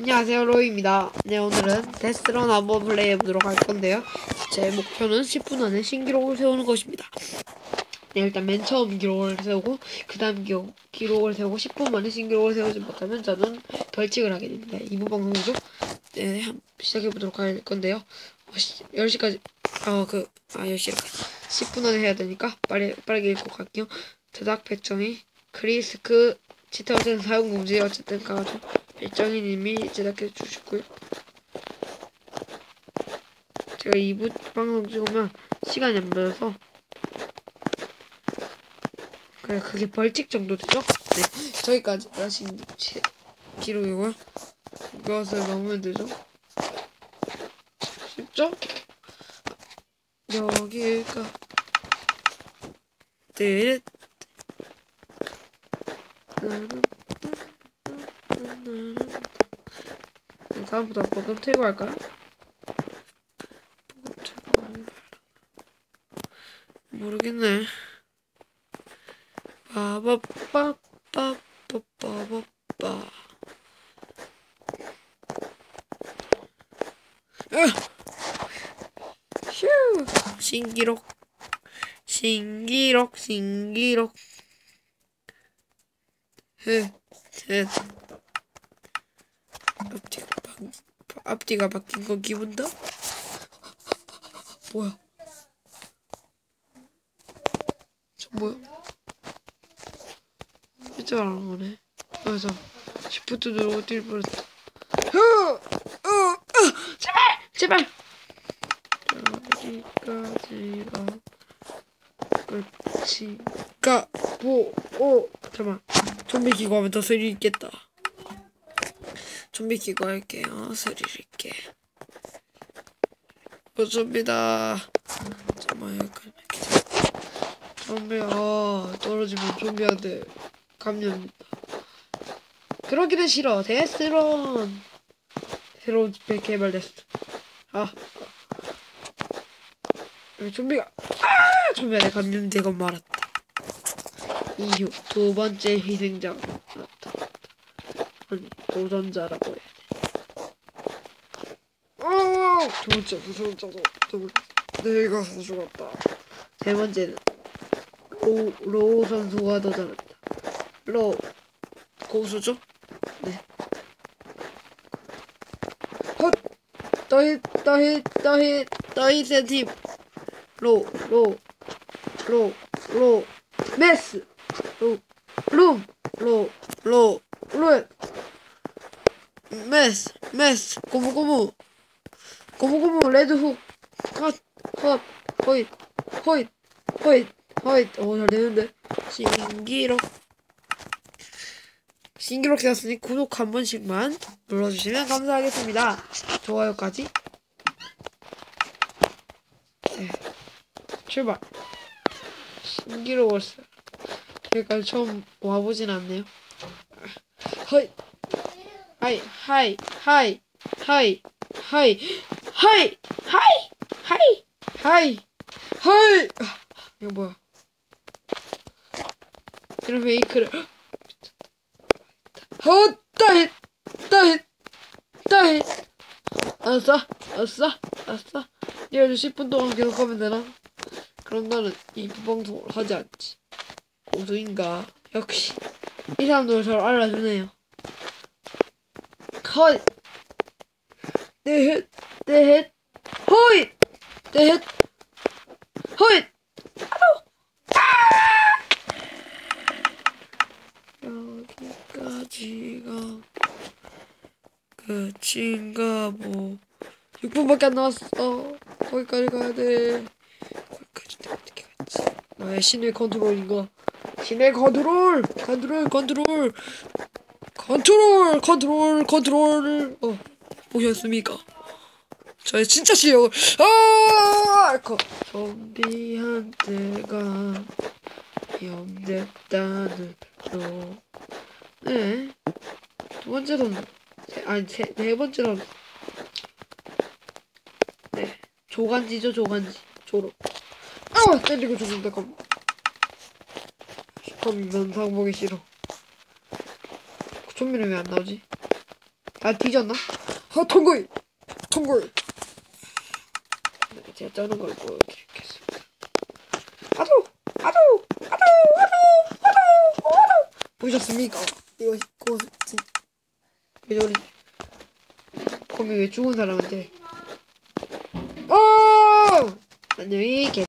안녕하세요 로이입니다. 네 오늘은 데스런 한번 플레이 해보도록 할 건데요. 제 목표는 10분 안에 신기록을 세우는 것입니다. 네 일단 맨 처음 기록을 세우고 그 다음 기록, 기록을 세우고 10분 만에 신기록을 세우지 못하면 저는 벌칙을 하게 됩니다. 이부 방송이죠 네 한- 시작해보도록 할 건데요. 어, 시, 10시까지 어그아 10시까지 10분 안에 해야 되니까 빨리 빠르게 읽고 갈게요. 제작 배정이 크리스크 어쨌든 사용 금지 어쨌든 가가지고 일정이님이 제작해 주셨고요. 제가 2부 방송 찍으면 시간이 안 들어서 그래 그게 벌칙 정도 되죠? 네 저기까지 제 기록이고요. 이것을 넣으면 되죠? 쉽죠? 여기가 네 네, 다음부터 버튼 틀고 할까요? 모르겠네. 빠바빠빠빠빠빠. 휴! 신기록. 신기록, 신기록. 흐, 셋. 앞뒤가 바, 앞뒤가 바뀐 거 기분 다? 뭐야? 저 뭐야? 진짜 안 오네. 그래서 시프트 누르고 뛸 뻔했다. 흐! 어! 어! 제발! 제발! 여기까지가 끝이가 뭐, 오, 잠깐만. 좀비 기고 하면 더 스릴 있겠다. 좀비 기고 할게요. 있게. 어, 좀비다. 잠깐만, 여기까지. 좀비야, 떨어지면 좀비한테 감염된다. 그러기는 싫어. 데스런. 새로운 스펙 개발됐어. 아. 좀비가, 아! 좀비한테 감염되고 말았다. 이후 두 번째. 아니 도전자라고 해야 돼. 어! 두 번째 무서운 자도 내가 서 죽었다. 세 번째는 로, 로 선수가 더 잘했다. 로 고수죠? 네. 헛! 따히 따히 따히 따히 센팀 로, 로, 로, 로, 메스, 로, 룸, 로, 로, 로, 메스, 메스, 고무, 고무, 고무, 고무, 레드훅, 컷, 컷, 호잇, 호잇, 호잇, 호잇, 오, 잘 되는데. 신기록. 신기록 되었으니 구독 한 번씩만 눌러주시면 감사하겠습니다. 좋아요까지. 네. 출발. 신기로웠어요. 여기까지 처음 와보진 않네요. 허이, 하이, 하이, 하이, 하이, 하이, 하이, 하이, 하이, 하이, 하이. 아, 이거 뭐야? 이런 페이크를. 헛, 따잇, 따잇, 따잇. 알았어, 알았어, 알았어. 얘를 10분 동안 계속하면 되나? 그럼 나는 이 방송을 하지 않지. 고수인가? 역시 이 사람들 저를 알아주네요. 컷! 네헷! 네헷! 호잇! 네헷! 호잇! 여기까지가 끝인가 뭐 6분밖에 안 남았어 거기까지 가야 돼 거기까지 내가 어떻게 갔지 나의 신의 컨트롤인가 신의 컨트롤 컨트롤 컨트롤 컨트롤 컨트롤 컨트롤. 어 보셨습니까? 저의 진짜 실력을 아 거. 좀비한테가 위험됐다는 네. 두 번째로는 세, 아니 세, 네 번째로는. 네. 조간지죠 조간지. 조로. 아 때리고 죽는다 컴 컴, 면상 보기 싫어 좀비는 왜 안 나오지? 아 뒤졌나? 아 통골 통골 네, 제가 쩌는 걸 보여드리겠습니다. 아도 아도 아도 아도 아도 아도 보셨습니까? 이거 고 진... 왜 저리. 거미 왜 죽은 사람한테? 어 안녕히 계세요